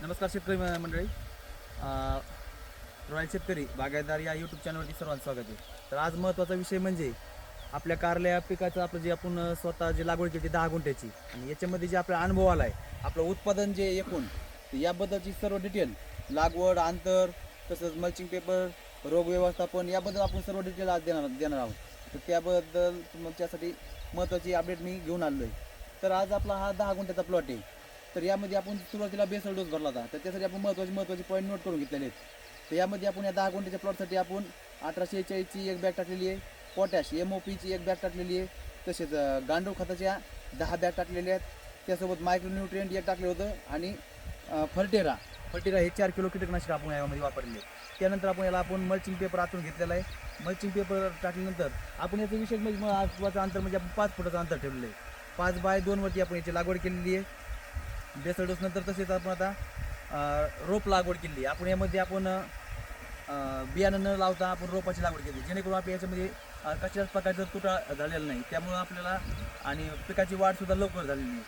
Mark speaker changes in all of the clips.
Speaker 1: नमस्कार शेतकरी मंडळी. रॉयल शेतकरी बागायतदार या यूट्यूब चॅनलवरती सर्वांचं स्वागत आहे. तर आज महत्त्वाचा विषय म्हणजे आपल्या कारल्या पिकाचं आपलं जे आपण स्वतः जे लागवड केली दहा गुंठ्याची. आणि याच्यामध्ये जे आपला अनुभव आला आहे आपलं उत्पादन जे एकूण याबद्दलची सर्व डिटेल लागवड अंतर तसंच मल्चिंग पेपर रोग व्यवस्थापन याबद्दल आपण सर्व डिटेल आज देणार देणार आहोत. तर त्याबद्दल तुमच्यासाठी महत्त्वाची अपडेट मी घेऊन आलो आहे तर आज आपला हा दहा गुंठ्याचा प्लॉट आहे. तर यामध्ये आपण सुरुवातीला बेसल डोस भरला होता. तर त्यासाठी आपण महत्त्वाचे महत्त्वाचे पॉईंट नोट करून घेतलेले आहेत. तर यामध्ये आपण या दहा गुंठ्याच्या प्लॉटसाठी आपण अठराशे एचाळीसची एक बॅग टाकलेली आहे. पोटॅश एम ओ पीची एक बॅग टाकलेली आहे. तसेच गांडूळ खताच्या दहा बॅग टाकलेल्या आहेत. त्यासोबत मायक्रोन्युट्रियंट एक टाकलं होतं आणि फर्टेरा फर्टेरा हे चार किलो कीटकनाशक आपण यामध्ये वापरले त्यानंतर आपण याला आपण मल्चिंग पेपर आतून घेतलेला आहे. मल्चिंग पेपर टाकल्यानंतर आपण याचं विशेष म्हणजे मग अंतर म्हणजे आपण पाच फुटाचं अंतर ठेवलेलं आहे. पाच बाय दोनवरती आपण याची लागवड केलेली आहे. बेसल डोस तसेच आपण आता रोप लागवड केली. आपण यामध्ये आपण बियाणं न लावता आपण रोपाची लागवड केली. जेणेकरून आपल्या याच्यामध्ये कशाच प्रकारचा तुटा झालेला नाही. त्यामुळं आपल्याला आणि पिकाची वाढसुद्धा लवकर झालेली नाही.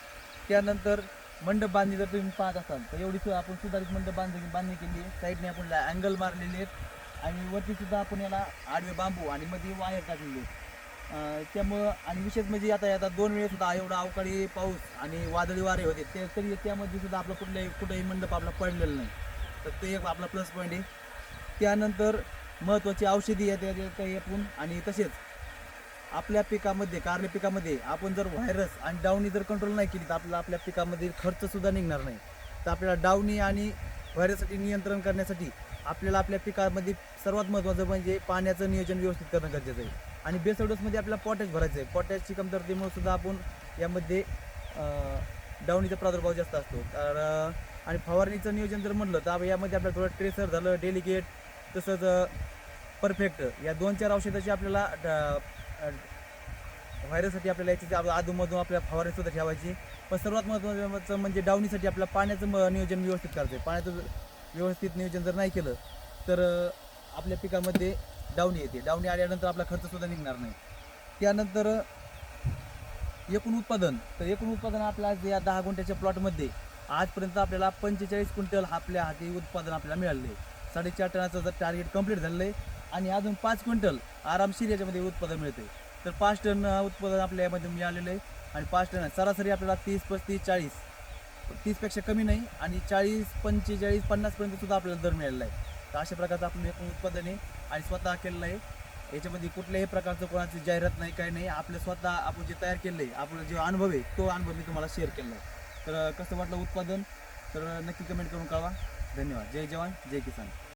Speaker 1: त्यानंतर मंडप बांधणी जर तुम्ही पाहत असाल तर एवढी सुद्धा आपण सुधारित मंडप बांधणी बांधणी केली. आहे साईडने आपण अँगल मारलेले आहेत. आणि वरतीसुद्धा आपण याला आडवे बांबू आणि मध्ये वायर टाकलेली आहेत. त्यामुळं आणि विशेष म्हणजे आता आता दोन वेळेस सुद्धा एवढा अवकाळी पाऊस आणि वादळी वारे होते ते तरी त्यामध्ये सुद्धा आपलं कुठल्याही कुठंही मंडप आपला पडलेला नाही. तर ते एक आपला प्लस पॉईंट आहे. त्यानंतर महत्त्वाची औषधी आहे त्याच्यात काही आपण आणि तसेच आपल्या पिकामध्ये कारले पिकामध्ये आपण जर व्हायरस आणि डावणी जर कंट्रोल नाही केली तर आपल्याला आपल्या पिकामध्ये खर्चसुद्धा निघणार नाही. तर आपल्याला डावणी आणि व्हायरससाठी नियंत्रण करण्यासाठी आपल्याला आपल्या पिकामध्ये सर्वात महत्त्वाचं म्हणजे पाण्याचं नियोजन व्यवस्थित करणं गरजेचं आहे. आणि बेसल डोसमध्ये आपल्याला पोटॅश भरायचं आहे पोटॅशची कमतरतेमुळे सुद्धा आपण यामध्ये अं, डावणीचा प्रादुर्भाव जास्त असतो. तर आणि फवारणीचं नियोजन जर म्हणलं तर यामध्ये आपल्याला थोडं ट्रेसर झालं डेलिकेट तसंच परफेक्ट या दोन चार औषधाची आपल्याला ड- व्हायरससाठी आपल्याला याची आप- अधूनमधून आपल्या फवारणी सुद्धा ठेवायची. पण सर्वात महत्त्वाचं म्हणजे डावणीसाठी आपल्याला पाण्याचं नियोजन व्यवस्थित करायचं आहे पाण्याचं जर व्यवस्थित नियोजन जर नाही केलं तर आपल्या पिकामध्ये डावणी येते. डावणी आल्यानंतर आपला खर्च सुद्धा निघणार नाही. त्यानंतर एकूण उत्पादन. तर एकूण उत्पादन आपल्या आज या दहा गुंठ्याच्या प्लॉटमध्ये आजपर्यंत आपल्याला पंचेचाळीस क्विंटल आपल्या हाती उत्पादन आपल्याला मिळाले आहे साडेचार टनाचं जर टार्गेट कंप्लीट झालेलं आहे आणि अजून पाच क्विंटल आरामशीर याच्यामध्ये उत्पादन मिळते तर पाच टन उत्पादन आपल्या यामध्ये मिळालेलं आहे आणि पाच टन सरासरी आपल्याला तीस पस्तीस चाळीस. तीसपेक्षा कमी नाही आणि चाळीस पंचेचाळीस पन्नासपर्यंत सुद्धा आपल्याला दर मिळालेला आहे. तर अशा प्रकारचं आपण एकूण उत्पादन आहे आणि स्वतः केलेलं आहे. याच्यामध्ये कुठल्याही प्रकारचं कोणाची जाहिरात नाही काही नाही. आपलं स्वतः आपण जे तयार केलं आहे आपला जो अनुभव आहे तो अनुभव मी तुम्हाला शेअर केला आहे. तर कसं वाटलं उत्पादन? तर नक्की कमेंट करून कळवा. धन्यवाद. जय जवान जय किसान.